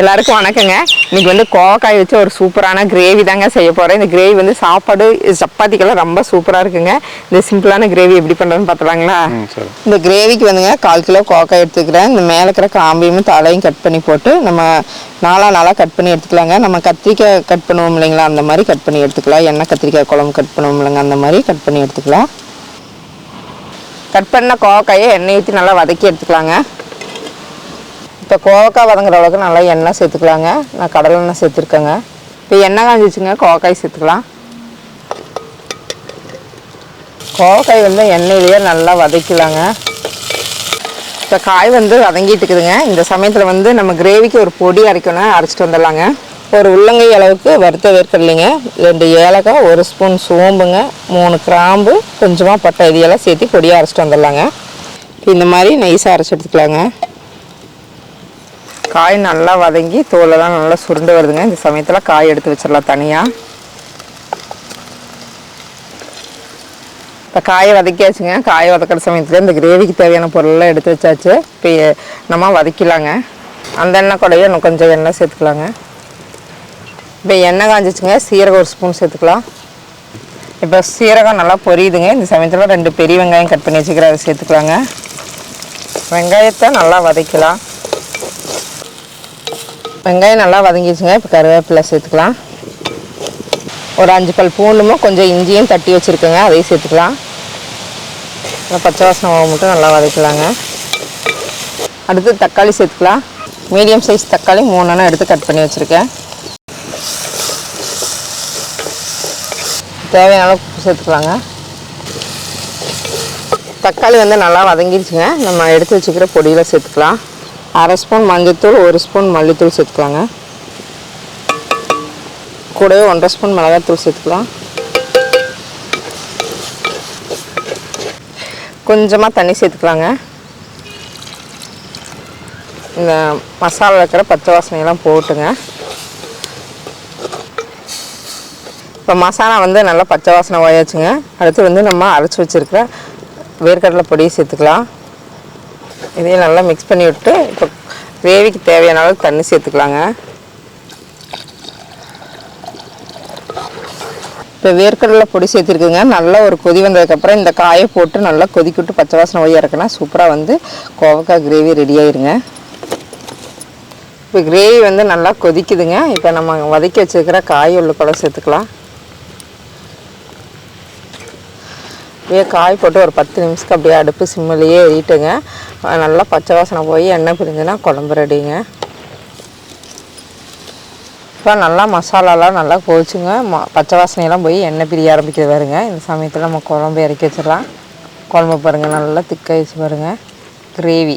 எல்லாருக்கும் வணக்கங்க. இன்னைக்கு வந்து கோவக்காய் வச்சு ஒரு சூப்பரான கிரேவி தாங்க செய்ய போகிறேன் இந்த கிரேவி வந்து சாப்பாடு சப்பாத்திக்கெல்லாம் ரொம்ப சூப்பராக இருக்குங்க. இந்த சிம்பிளான கிரேவி எப்படி பண்ணுறதுன்னு பார்த்துலாங்களா இந்த கிரேவிக்கு வந்துங்க கால் கிலோ கோவக்காய் எடுத்துக்கிறேன். இந்த மேலே இருக்கிற காம்பையும் தலையும் கட் பண்ணி போட்டு நம்ம நாலா நாளாக கட் பண்ணி எடுத்துக்கலாங்க. நம்ம கத்திரிக்காய் கட் பண்ணுவோம் இல்லைங்களா? அந்த மாதிரி கட் பண்ணி எடுத்துக்கலாம். எண்ணெய் கத்திரிக்காய் குழம்பு கட் பண்ணுவோம் இல்லைங்க? அந்த மாதிரி கட் பண்ணி எடுத்துக்கலாம். கட் பண்ண கோவக்காயை எண்ணெய் ஊற்றி நல்லா வதக்கி எடுத்துக்கலாங்க. இப்போ கோவக்காய் வதங்குற அளவுக்கு நல்லா எண்ணெய் சேர்த்துக்கலாங்க. நான் கடலை எண்ணெய் சேர்த்துருக்கேங்க. இப்போ எண்ணெய் காஞ்சிச்சுங்க கோவக்காய் சேர்த்துக்கலாம். கோவக்காய் வந்து எண்ணெயிலேயே நல்லா வதக்கலாங்க. இப்போ காய் வந்து வதங்கிட்டு இருக்குதுங்க. இந்த சமயத்தில் வந்து நம்ம கிரேவிக்கு ஒரு பொடி அரைக்கணும் அரைச்சிட்டு வந்துடலாங்க. ஒரு உள்ளங்கை அளவுக்கு வறுத்த வேர்க்கடலைங்க. ரெண்டு ஏலக்காய் ஒரு ஸ்பூன் சோம்புங்க மூணு கிராம்பு கொஞ்சமாக பட்டை இதையெல்லாம் சேர்த்து பொடியாக அரைச்சிட்டு வந்துடலாங்க. இப்போ இந்த மாதிரி நைஸாக அரைச்சி எடுத்துக்கலாங்க. காய் நல்லா வதங்கி தோலெல்லாம் நல்லா சுருண்டு வருதுங்க. இந்த சமயத்தில் காய் எடுத்து வச்சிடலாம் தனியாக இப்போ காயை வதக்கியாச்சுங்க. காயை வதக்கிற சமயத்தில் இந்த கிரேவிக்கு தேவையான பொருளெல்லாம் எடுத்து வச்சாச்சு. இப்போ நம்ம வதக்கிலாங்க அந்த எண்ணெய் கூடயே இன்னும் கொஞ்சம் எண்ணெய் சேர்த்துக்கலாங்க. இப்போ எண்ணெய் காஞ்சிச்சுங்க. சீரகம் ஒரு ஸ்பூன் சேர்த்துக்கலாம். இப்போ சீரகம் நல்லா பொரியுதுங்க. இந்த சமயத்தில் ரெண்டு பெரிய வெங்காயம் கட் பண்ணி வச்சுக்கிற அதை சேர்த்துக்கலாங்க. வெங்காயத்தை நல்லா வதக்கலாம் வெங்காயம் நல்லா வதங்கிடுச்சுங்க. இப்போ கருவேப்பிலை சேர்த்துக்கலாம். ஒரு அஞ்சு பல் பூண்டுமும் கொஞ்சம் இஞ்சியும் தட்டி வச்சுருக்கேங்க. அதையும் சேர்த்துக்கலாம். நல்லா பச்சை வாசனை மாவு மட்டும் நல்லா வதக்கலாங்க. அடுத்து தக்காளி சேர்த்துக்கலாம். மீடியம் சைஸ் தக்காளி மூணுன்னு எடுத்து கட் பண்ணி வச்சுருக்கேன். தேவையான அளவு சேர்த்துக்கலாங்க. தக்காளி வந்து நல்லா வதங்கிடுச்சுங்க. நம்ம எடுத்து வச்சுக்கிற பொடியில் சேர்த்துக்கலாம். அரை ஸ்பூன் மஞ்சத்தூள் ஒரு ஸ்பூன் மல்லித்தூள் சேர்த்துக்கலாங்க. கூடவே ஒன்றரை ஸ்பூன் மிளகாத்தூள் சேர்த்துக்கலாம். கொஞ்சமாக தண்ணி சேர்த்துக்கலாங்க. இந்த மசாலா இருக்கிற பச்சை வாசனையெல்லாம் போட்டுங்க. இப்போ மசாலா வந்து நல்லா பச்சை வாசனை ஓயாச்சுங்க அடுத்து வந்து நம்ம அரைச்சி வச்சுருக்கிற வேர்க்கடலை பொடியை சேர்த்துக்கலாம். இதையும் நல்லா மிக்ஸ் பண்ணி விட்டு இப்போ கிரேவிக்கு தேவையான அளவுக்கு தண்ணி சேர்த்துக்கலாங்க. இப்போ வேர்க்கடலை பொடி சேர்த்துருக்குங்க. நல்லா ஒரு கொதி வந்ததுக்கப்புறம் இந்த காயை போட்டு நல்லா கொதிக்க விட்டு பச்சை வாசனை போய் இறக்குனா சூப்பராக வந்து கோவக்காய் கிரேவி ரெடி ஆயிருங்க. இப்போ கிரேவி வந்து நல்லா கொதிக்குதுங்க. இப்போ நம்ம வதக்கி வச்சுருக்கிற காய் உள்ள கூட சேர்த்துக்கலாம். அப்படியே காய் போட்டு ஒரு பத்து நிமிஷத்துக்கு அப்படியே அடுப்பு சிம்மிலேயே எரிட்டுங்க அஹ் நல்லா பச்சை வாசனை போய் எண்ணெய் பிரிஞ்சுன்னா குழம்பு ரெடிங்க. இப்போ நல்லா மசாலாலாம் நல்லா கொதிச்சுங்க. ம பச்சை வாசனையெல்லாம் போய் எண்ணெய் பிரிய ஆரம்பிக்கிறது பாருங்க. இந்த சமயத்தில் நம்ம குழம்பு இறக்கி வச்சிடலாம். குழம்பு பாருங்கள் நல்லா திக்காயிடுச்சு பாருங்கள் கிரேவி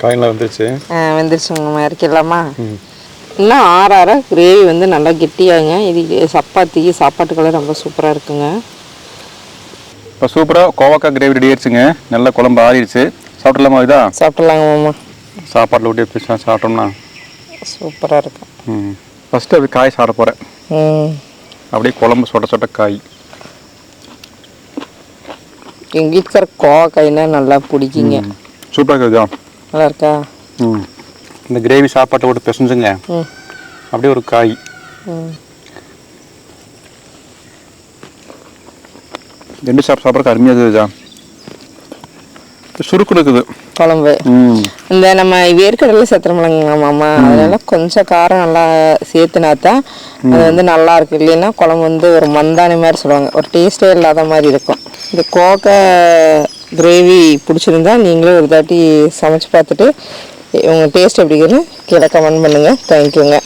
காயெல்லாம் வந்துருச்சு. வெந்துருச்சுங்க. நம்ம இறக்கிடலாமா? இன்னும் ஆற ஆற கிரேவி வந்து நல்லா கெட்டியாகுங்க இது சப்பாத்திக்கு சாப்பாட்டுக்கெல்லாம் ரொம்ப சூப்பராக இருக்குங்க. இப்போ சூப்பராக கோவக்காய் கிரேவி ரெடி ஆயிடுச்சுங்க. நல்ல குழம்பு ஆறிடுச்சு. சாப்பிடலாமா இதா? சாப்பிட்லாங்க மாமா. சாப்பாட்டில் ஊட்டி எப்படி சா- சாப்பிட்டோம்னா. சூப்பராக இருக்கும் ம். ஃபஸ்ட்டு அப்படி காய் சாப்பிட போகிறேன் அப்படியே குழம்பு சொட்ட சொட்ட காய். எங்கள் வீட்டுக்கார கோவக்காய்னா நல்லா பிடிக்குங்க. சூப்பராக இருக்குதா நல்லா இருக்கா? ம். இந்த கிரேவி சாப்பாட்டை போட்டு பிசைஞ்சுங்க. அப்படியே ஒரு காய். ம். ரெண்டு சாப்பிட சாப்பிட்றதுக்கு அருமையாக இருக்குதா சுருக்கு இருக்குது குழம்பு இந்த நம்ம வேர்க்கடலை சேர்த்துறோம்லங்க மாமா அதனால கொஞ்சம் காரம் நல்லா சேர்த்துனா தான் அது வந்து நல்லா இருக்கு இல்லைன்னா குழம்பு வந்து ஒரு மந்தானி மாதிரி சொல்லுவாங்க ஒரு டேஸ்டே இல்லாத மாதிரி இருக்கும் இந்த கோக்கை கிரேவி பிடிச்சிருந்தா நீங்களும் ஒரு தாட்டி சமைச்சு பார்த்துட்டு உங்கள் டேஸ்ட் எப்படிங்கன்னு கீழே கமெண்ட் பண்ணுங்கள் தேங்க்யூங்க